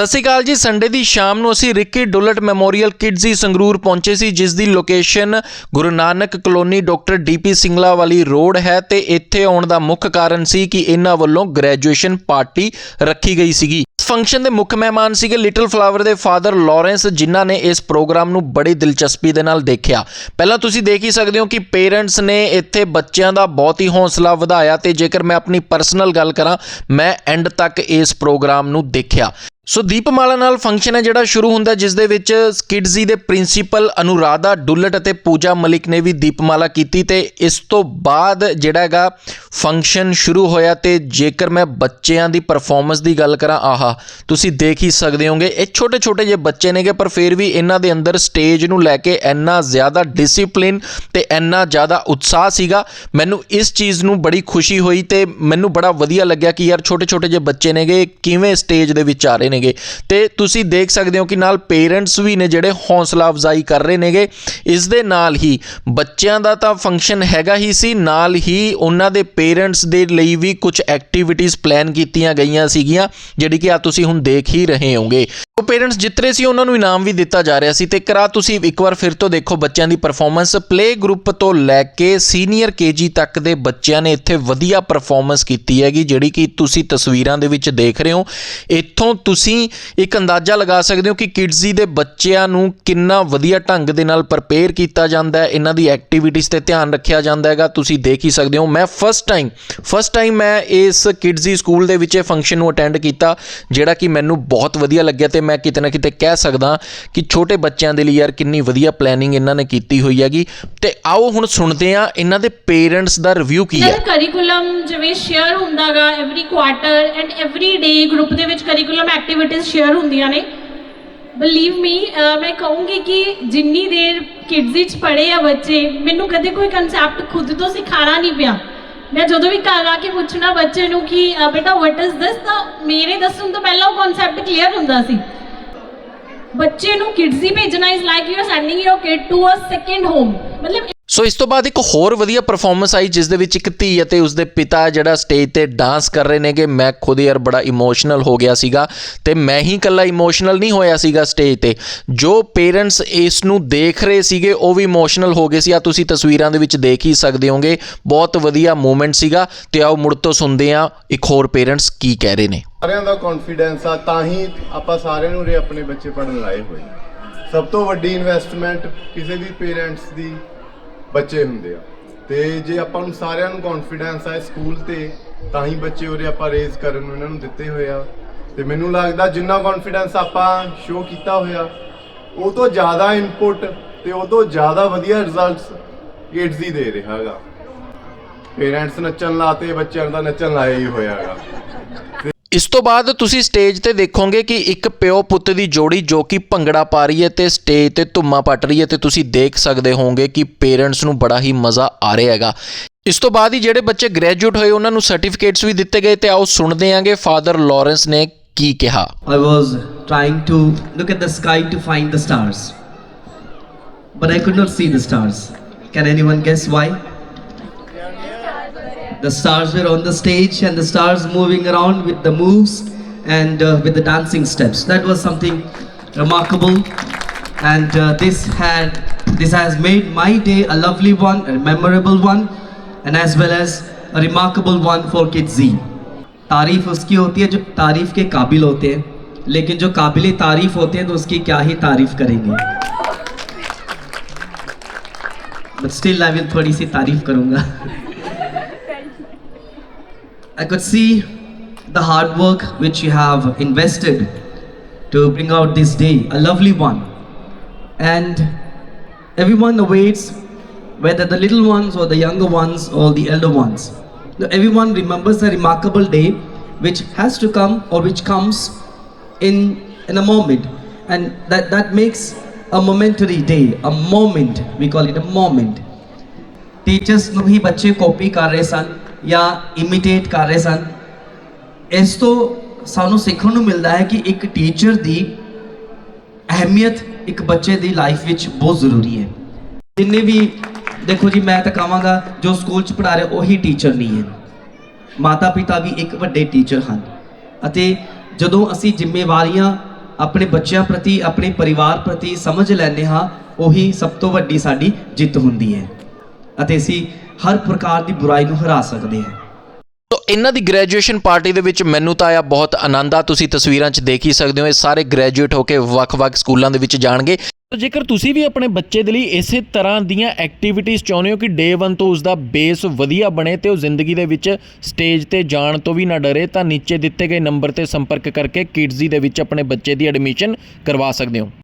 ਸਤਿ ਸ਼੍ਰੀ ਅਕਾਲ ਜੀ। ਸੰਡੇ ਦੀ ਸ਼ਾਮ ਨੂੰ ਅਸੀਂ Ricky Dulat memorial Kidzee Sangrur ਪਹੁੰਚੇ ਸੀ, ਜਿਸ ਦੀ location Guru Nanak colony doctor DP Singla ਵਾਲੀ ਰੋਡ ਹੈ ਤੇ ਇੱਥੇ ਆਉਣ ਦਾ ਮੁੱਖ ਕਾਰਨ ਸੀ ਕਿ ਇਹਨਾਂ ਵੱਲੋਂ ਗ੍ਰੈਜੂਏਸ਼ਨ ਪਾਰਟੀ ਰੱਖੀ ਗਈ ਸੀਗੀ। ਇਸ ਫੰਕਸ਼ਨ ਦੇ ਮੁੱਖ ਮਹਿਮਾਨ ਸੀਗੇ ਲਿਟਲ ਫਲਾਵਰ ਦੇ ਫਾਦਰ ਲਾਰੈਂਸ ਜਿਨ੍ਹਾਂ ਨੇ ਇਸ ਪ੍ਰੋਗਰਾਮ ਨੂੰ ਬੜੀ ਦਿਲਚਸਪੀ ਦੇ ਨਾਲ ਦੇਖਿਆ। ਪਹਿਲਾਂ ਤੁਸੀਂ ਦੇਖ ਹੀ ਸਕਦੇ ਹੋ ਕਿ ਪੇਰੈਂਟਸ ਨੇ ਇੱਥੇ ਬੱਚਿਆਂ ਦਾ ਬਹੁਤ ਹੀ ਹੌਸਲਾ ਵਧਾਇਆ ਤੇ ਜੇਕਰ ਮੈਂ ਆਪਣੀ ਪਰਸਨਲ ਗੱਲ ਕਰਾਂ, ਮੈਂ ਐਂਡ ਤੱਕ ਇਸ ਪ੍ਰੋਗਰਾਮ ਨੂੰ ਦੇਖਿਆ। ਸੋ ਦੀਪਮਾਲਾ ਨਾਲ ਫੰਕਸ਼ਨ ਹੈ ਜਿਹੜਾ ਸ਼ੁਰੂ ਹੁੰਦਾ ਜਿਸ ਦੇ ਵਿੱਚ ਕਿਡਜ਼ੀ e ਦੇ ਪ੍ਰਿੰਸੀਪਲ ਅਨੁਰਾਧਾ ਡੁੱਲਟ ਅਤੇ ਪੂਜਾ ਮਲਿਕ ਨੇ ਵੀ ਦੀਪਮਾਲਾ ਕੀਤੀ ਤੇ ਇਸ ਤੋਂ ਬਾਅਦ ਜਿਹੜਾ ਹੈਗਾ ਫੰਕਸ਼ਨ ਸ਼ੁਰੂ ਹੋਇਆ ਤੇ ਜੇਕਰ ਮੈਂ ਬੱਚਿਆਂ ਦੀ ਪਰਫਾਰਮੈਂਸ ਦੀ ਗੱਲ ਕਰਾਂ, ਆਹਾ, ਤੁਸੀਂ ਦੇਖ ਹੀ ਸਕਦੇ ਹੋਗੇ, ਇਹ ਛੋਟੇ ਛੋਟੇ ਜਿਹੇ ਬੱਚੇ ਨੇਗੇ, ਪਰ ਫਿਰ ਵੀ ਇਹਨਾਂ ਦੇ ਅੰਦਰ ਸਟੇਜ ਨੂੰ ਲੈ ਕੇ ਇੰਨਾ ਜ਼ਿਆਦਾ ਡਿਸਪਲਿਨ ਤੇ ਇੰਨਾ ਜ਼ਿਆਦਾ ਉਤਸ਼ਾਹ ਸੀਗਾ। ਮੈਨੂੰ ਇਸ ਚੀਜ਼ ਨੂੰ ਬੜੀ ਖੁਸ਼ੀ ਹੋਈ ਤੇ ਮੈਨੂੰ ਬੜਾ ਵਧੀਆ ਲੱਗਿਆ ਕਿ ਯਾਰ ਛੋਟੇ ਛੋਟੇ ਜਿਹੇ ਬੱਚੇ ਨੇਗੇ ਕਿਵੇਂ ਸਟੇਜ ਦੇ ਵਿੱਚ ਆ ਰਹੇ ਨੇ ਨੇਗੇ ਤੇ ਤੁਸੀਂ ਦੇਖ ਸਕਦੇ ਹੋ ਕਿ ਨਾਲ ਪੇਰੈਂਟਸ ਵੀ ਨੇ ਜਿਹੜੇ ਹੌਸਲਾ ਅਫਜ਼ਾਈ ਕਰ ਰਹੇ ਨੇਗੇ। ਇਸ ਦੇ ਨਾਲ ਹੀ ਬੱਚਿਆਂ ਦਾ ਤਾਂ ਫੰਕਸ਼ਨ ਹੈਗਾ ਹੀ ਸੀ। ਨਾਲ ਹੀ ਉਹਨਾਂ ਦੇ ਪੇਰੈਂਟਸ ਦੇ ਲਈ ਵੀ ਕੁਝ ਐਕਟੀਵਿਟੀਜ਼ ਪਲਾਨ ਕੀਤੀਆਂ ਗਈਆਂ ਸੀਗੀਆਂ, ਜਿਹੜੀ ਕਿ ਆ ਤੁਸੀਂ ਹੁਣ ਦੇਖ ਹੀ ਰਹੇ ਹੋਗੇ। ਉਹ ਪੇਰੈਂਟਸ ਜਿੱਤਰੇ ਸੀ, ਉਹਨਾਂ ਨੂੰ ਇਨਾਮ ਵੀ ਦਿੱਤਾ ਜਾ ਰਿਹਾ ਸੀ। ਤੇ ਕਰਾ ਤੁਸੀਂ ਇੱਕ ਵਾਰ ਫਿਰ ਤੋਂ ਦੇਖੋ ਬੱਚਿਆਂ ਦੀ ਪਰਫਾਰਮੈਂਸ ਪਲੇ ਗਰੁੱਪ ਤੋਂ ਲੈ ਕੇ ਸੀਨੀਅਰ ਕੇਜੀ ਤੱਕ ਦੇ ਬੱਚਿਆਂ ਨੇ ਇੱਥੇ ਵਧੀਆ ਪਰਫਾਰਮੈਂਸ ਕੀਤੀ ਹੈਗੀ, ਜਿਹੜੀ ਕਿ ਤੁਸੀਂ ਤਸਵੀਰਾਂ ਦੇ ਵਿੱਚ ਦੇਖ ਰਹੇ ਹੋ। ਇੱਥੋਂ ਤੁਸੀਂ ਇੱਕ ਅੰਦਾਜ਼ਾ ਲਗਾ ਸਕਦੇ ਹੋ ਕਿ ਕਿਡਜ਼ੀ ਦੇ ਬੱਚਿਆਂ ਨੂੰ ਕਿੰਨਾ ਵਧੀਆ ਢੰਗ ਦੇ ਨਾਲ ਪ੍ਰਪੇਅਰ ਕੀਤਾ ਜਾਂਦਾ ਹੈ। ਇਹਨਾਂ ਦੀ ਐਕਟੀਵਿਟੀਜ਼ ਤੇ ਧਿਆਨ ਰੱਖਿਆ ਜਾਂਦਾ ਹੈਗਾ, ਤੁਸੀਂ ਦੇਖ ਹੀ ਸਕਦੇ ਹੋ। ਮੈਂ ਫਸਟ ਟਾਈਮ ਫਸਟ ਟਾਈਮ ਮੈਂ ਇਸ ਕਿਡਜ਼ੀ ਸਕੂਲ ਦੇ ਵਿੱਚ ਇਹ ਫੰਕਸ਼ਨ ਨੂੰ ਅਟੈਂਡ ਕੀਤਾ, ਜਿਹੜਾ ਕਿ ਮੈਨੂੰ ਬਹੁਤ ਵਧੀਆ ਲੱਗਿਆ ਤੇ ਮੈਂ ਕਿਤੇ ਨਾ ਕਿਤੇ ਕਹਿ ਸਕਦਾ ਕਿ ਛੋਟੇ ਬੱਚਿਆਂ ਦੇ ਲਈ ਯਾਰ ਕਿੰਨੀ ਵਧੀਆ ਪਲੈਨਿੰਗ ਇਹਨਾਂ ਨੇ ਕੀਤੀ ਹੋਈ ਹੈਗੀ। ਤੇ ਆਓ ਹੁਣ ਸੁਣਦੇ ਹਾਂ ਇਹਨਾਂ ਦੇ ਪੇਰੈਂਟਸ ਦਾ ਰਿਵਿਊ ਕੀ ਹੈ। ਕਰਿਕੂਲਮ ਜਿਵੇਂ ਸ਼ੇਅਰ ਹੁੰਦਾਗਾ every quarter and every day group ਦੇ ਵਿੱਚ ਕਰਿਕੂਲਮ ਐਕਟੀਵਿਟੀਜ਼ ਸ਼ੇਅਰ ਹੁੰਦੀਆਂ ਨੇ। ਬਲੀਵ ਮੀ ਮੈਂ ਕਹੂੰਗੀ ਕਿ ਜਿੰਨੀ ਦੇਰ ਕਿਡਜ਼ ਵਿੱਚ ਪੜ੍ਹੇ ਆ ਬੱਚੇ, ਮੈਨੂੰ ਕਦੇ ਕੋਈ ਕਨਸੈਪਟ ਖੁਦ ਤੋਂ ਸਿਖਾਣਾ ਨਹੀਂ ਪਿਆ। ਮੈਂ ਜਦੋਂ ਵੀ ਘਰ ਆ ਕੇ ਪੁੱਛਣਾ ਬੱਚੇ ਨੂੰ ਕਿ ਬੇਟਾ ਵਾਟ ਇਜ਼ ਦਿਸ ਤਾਂ ਮੇਰੇ ਦੱਸਣ ਤੋਂ ਪਹਿਲਾਂ ਉਹ ਕਨਸੈਪਟ ਕਲੀਅਰ ਹੁੰਦਾ ਸੀ। ਬੱਚੇ ਨੂੰ ਕਿਡਜ਼ ਹੀ ਭੇਜਣਾ is like you are sending your kid to a second home ਮਤਲਬ ਸੋ ਇਸ ਤੋਂ ਬਾਅਦ ਇੱਕ ਹੋਰ ਵਧੀਆ ਪਰਫਾਰਮੈਂਸ ਆਈ, ਜਿਸ ਦੇ ਵਿੱਚ ਇੱਕ ਧੀ ਅਤੇ ਉਸਦੇ ਪਿਤਾ ਜਿਹੜਾ ਸਟੇਜ ਤੇ ਡਾਂਸ ਕਰ ਰਹੇ ਨੇਗੇ। ਮੈਂ ਖੁਦ ਯਾਰ ਬੜਾ ਇਮੋਸ਼ਨਲ ਹੋ ਗਿਆ ਸੀਗਾ ਤੇ ਮੈਂ ਹੀ ਇਕੱਲਾ ਇਮੋਸ਼ਨਲ ਨਹੀਂ ਹੋਇਆ ਸੀਗਾ ਸਟੇਜ ਤੇ। ਜੋ ਪੇਰੈਂਟਸ ਇਸ ਨੂੰ ਦੇਖ ਰਹੇ ਸੀਗੇ, ਉਹ ਵੀ ਇਮੋਸ਼ਨਲ ਹੋ ਗਏ ਸੀ। ਆ ਤੁਸੀਂ ਤਸਵੀਰਾਂ ਦੇ ਵਿੱਚ ਦੇਖ ਹੀ ਸਕਦੇ ਹੋਗੇ, ਬਹੁਤ ਵਧੀਆ ਮੂਮੈਂਟ ਸੀਗਾ। ਤੇ ਆਓ ਮੁੜ ਤੋਂ ਸੁਣਦੇ ਆ ਇੱਕ ਹੋਰ ਪੇਰੈਂਟਸ ਕੀ ਕਹਿ ਰਹੇ ਨੇ। ਸਾਰਿਆਂ ਦਾ ਕੌਨਫੀਡੈਂਸ ਆ, ਤਾਂ ਹੀ ਆਪਾਂ ਸਾਰਿਆਂ ਨੂੰ ਰੇ ਆਪਣੇ ਬੱਚੇ ਪੜਨ ਲਾਏ ਹੋਏ। ਸਭ ਤੋਂ ਵੱਡੀ ਇਨਵੈਸਟਮੈਂਟ ਕਿਸੇ ਵੀ ਪੇਰੈਂਟਸ ਦੀ ਬੱਚੇ ਹੁੰਦੇ ਆ। ਤੇ ਜੇ ਆਪਾਂ ਨੂੰ ਸਾਰਿਆਂ ਨੂੰ ਕੌਨਫੀਡੈਂਸ ਆ ਸਕੂਲ ਤੇ, ਤਾਂ ਹੀ ਬੱਚੇ ਉਰੇ ਆਪਾਂ ਰੇਜ਼ ਕਰਨ ਨੂੰ ਇਹਨਾਂ ਨੂੰ ਦਿੱਤੇ ਹੋਏ ਆ। ਤੇ ਮੈਨੂੰ ਲੱਗਦਾ ਜਿੰਨਾ ਕੌਨਫੀਡੈਂਸ ਆਪਾਂ ਸ਼ੋਅ ਕੀਤਾ ਹੋਇਆ, ਉਹ ਤੋਂ ਜ਼ਿਆਦਾ ਇਨਪੁਟ ਤੇ ਉਹ ਤੋਂ ਜ਼ਿਆਦਾ ਵਧੀਆ ਰਿਜ਼ਲਟਸ ਕਿਡਜ਼ ਹੀ ਦੇ ਰਿਹਾ ਹੈਗਾ। ਪੇਰੈਂਟਸ ਨੱਚਣ ਲਾਤੇ, ਬੱਚਿਆਂ ਦਾ ਨੱਚਣ ਲਾਇਆ ਹੀ ਹੋਇਆ ਹੈਗਾ। ਇਸ ਤੋਂ ਬਾਅਦ ਤੁਸੀਂ ਸਟੇਜ ਤੇ ਦੇਖੋਗੇ ਕਿ ਇੱਕ ਪਿਓ ਪੁੱਤ ਦੀ ਜੋੜੀ ਜੋ ਕਿ ਭੰਗੜਾ ਪਾ ਰਹੀ ਹੈ ਤੇ ਸਟੇਜ ਤੇ ਧੁੰਮਾ ਪੱਟ ਰਹੀ ਹੈ ਤੇ ਤੁਸੀਂ ਦੇਖ ਸਕਦੇ ਹੋਵੋਗੇ ਕਿ ਪੇਰੈਂਟਸ ਨੂੰ ਬੜਾ ਹੀ ਮਜ਼ਾ ਆ ਰਿਹਾ ਹੈਗਾ ਇਸ ਤੋਂ ਬਾਅਦ ਹੀ ਜਿਹੜੇ ਬੱਚੇ ਗ੍ਰੈਜੂਏਟ ਹੋਏ, ਉਹਨਾਂ ਨੂੰ ਸਰਟੀਫਿਕੇਟਸ ਵੀ ਦਿੱਤੇ ਗਏ ਤੇ ਆਓ ਸੁਣਦੇ ਆਂਗੇ ਫਾਦਰ ਲਾਰੈਂਸ ਨੇ ਕੀ ਕਿਹਾ I was trying to look at the sky to find the stars. But I could not see the stars. Can anyone guess why? The stars were on the stage and the stars moving around with the moves and uh, with the dancing steps. That was something remarkable. And uh, this had this has made my day a lovely one, a memorable one, and as well as a remarkable one for Kids Z. तारीफ़ उसकी होती है जो तारीफ़ के काबिल होते हैं लेकिन जो काबिल तारीफ़ होते हैं तो उसकी क्या ही तारीफ़ करेंगे बट स्टिल आई विल थोड़ी सी तारीफ़ करूँगा I could see the hard work which you have invested to bring out this day, a lovely one. And everyone awaits, whether the little ones or the younger ones or the elder ones. Everyone remembers a remarkable day which has to come or which comes in, in a moment. And that, that makes a momentary day, a moment. We call it a moment. Teachers know बच्चे copy कर रहे ਜਾਂ ਇਮੀਟੇਟ ਕਰ ਰਹੇ ਸਨ। ਇਸ ਤੋਂ ਸਾਨੂੰ ਸਿੱਖਣ ਨੂੰ ਮਿਲਦਾ ਹੈ ਕਿ ਇੱਕ ਟੀਚਰ ਦੀ ਅਹਿਮੀਅਤ ਇੱਕ ਬੱਚੇ ਦੀ ਲਾਈਫ ਵਿੱਚ ਬਹੁਤ ਜ਼ਰੂਰੀ ਹੈ। ਜਿੰਨੇ ਵੀ, ਦੇਖੋ ਜੀ, ਮੈਂ ਤਾਂ ਕਹਾਂਗਾ, ਜੋ ਸਕੂਲ 'ਚ ਪੜ੍ਹਾ ਰਹੇ, ਉਹੀ ਟੀਚਰ ਨਹੀਂ ਹੈ। ਮਾਤਾ ਪਿਤਾ ਵੀ ਇੱਕ ਵੱਡੇ ਟੀਚਰ ਹਨ। ਅਤੇ ਜਦੋਂ ਅਸੀਂ ਜ਼ਿੰਮੇਵਾਰੀਆਂ ਆਪਣੇ ਬੱਚਿਆਂ ਪ੍ਰਤੀ, ਆਪਣੇ ਪਰਿਵਾਰ ਪ੍ਰਤੀ ਸਮਝ ਲੈਂਦੇ ਹਾਂ, ਉਹੀ ਸਭ ਤੋਂ ਵੱਡੀ ਸਾਡੀ ਜਿੱਤ ਹੁੰਦੀ ਹੈ। ਅਤੇ ਅਸੀਂ ਹਰ ਪ੍ਰਕਾਰ ਦੀ ਬੁਰਾਈ ਨੂੰ ਹਰਾ ਸਕਦੇ ਹਾਂ। ਤੋ ਇਹਨਾਂ ਦੀ ਗ੍ਰੈਜੂਏਸ਼ਨ ਪਾਰਟੀ ਦੇ ਵਿੱਚ ਮੈਨੂੰ ਤਾਂ ਆਇਆ ਬਹੁਤ ਆਨੰਦ ਆ। ਤੁਸੀਂ ਤਸਵੀਰਾਂ 'ਚ ਦੇਖ ਹੀ ਸਕਦੇ ਹੋ ਇਹ ਸਾਰੇ ਗ੍ਰੈਜੂਏਟ ਹੋ ਕੇ ਵੱਖ-ਵੱਖ ਸਕੂਲਾਂ ਦੇ ਵਿੱਚ ਜਾਣਗੇ। ਤੋ ਜੇਕਰ ਤੁਸੀਂ ਵੀ ਆਪਣੇ ਬੱਚੇ ਦੇ ਲਈ ਇਸੇ ਤਰ੍ਹਾਂ ਦੀਆਂ ਐਕਟੀਵਿਟੀਜ਼ ਚਾਹੁੰਦੇ ਹੋ ਕਿ ਡੇ 1 ਤੋਂ ਉਸ ਦਾ ਬੇਸ ਵਧੀਆ ਬਣੇ ਤੇ ਉਹ ਜ਼ਿੰਦਗੀ ਦੇ ਵਿੱਚ ਸਟੇਜ ਤੇ ਜਾਣ ਤੋਂ ਵੀ ਨਾ ਡਰੇ ਤਾਂ ਨੀਚੇ ਦਿੱਤੇ ਗਏ ਨੰਬਰ ਤੇ ਸੰਪਰਕ ਕਰਕੇ ਕਿਡਜ਼ੀ ਦੇ ਵਿੱਚ ਆਪਣੇ ਬੱਚੇ ਦੀ ਐਡਮਿਸ਼ਨ ਕਰਵਾ ਸਕਦੇ ਹੋ।